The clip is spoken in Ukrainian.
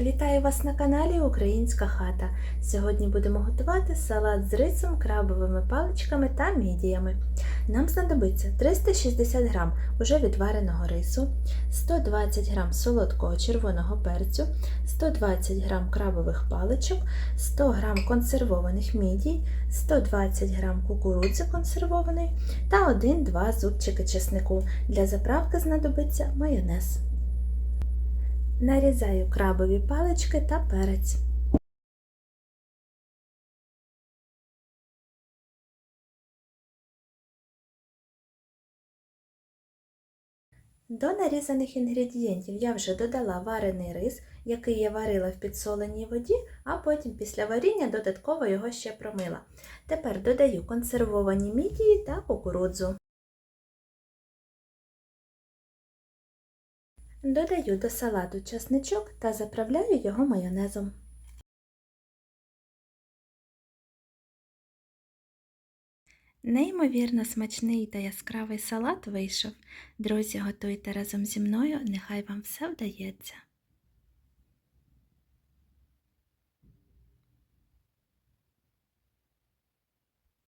Вітаю вас на каналі Українська хата. Сьогодні будемо готувати салат з рисом, крабовими паличками та мідіями. Нам знадобиться 360 г уже відвареного рису, 120 г солодкого червоного перцю, 120 г крабових паличок, 100 г консервованих мідій, 120 г кукурудзи консервованої та 1-2 зубчики чеснику. Для заправки знадобиться майонез. Нарізаю крабові палички та перець. До нарізаних інгредієнтів я вже додала варений рис, який я варила в підсоленій воді, а потім після варіння додатково його ще промила. Тепер додаю консервовані мідії та кукурудзу. Додаю до салату часничок та заправляю його майонезом. Неймовірно смачний та яскравий салат вийшов. Друзі, готуйте разом зі мною, нехай вам все вдається.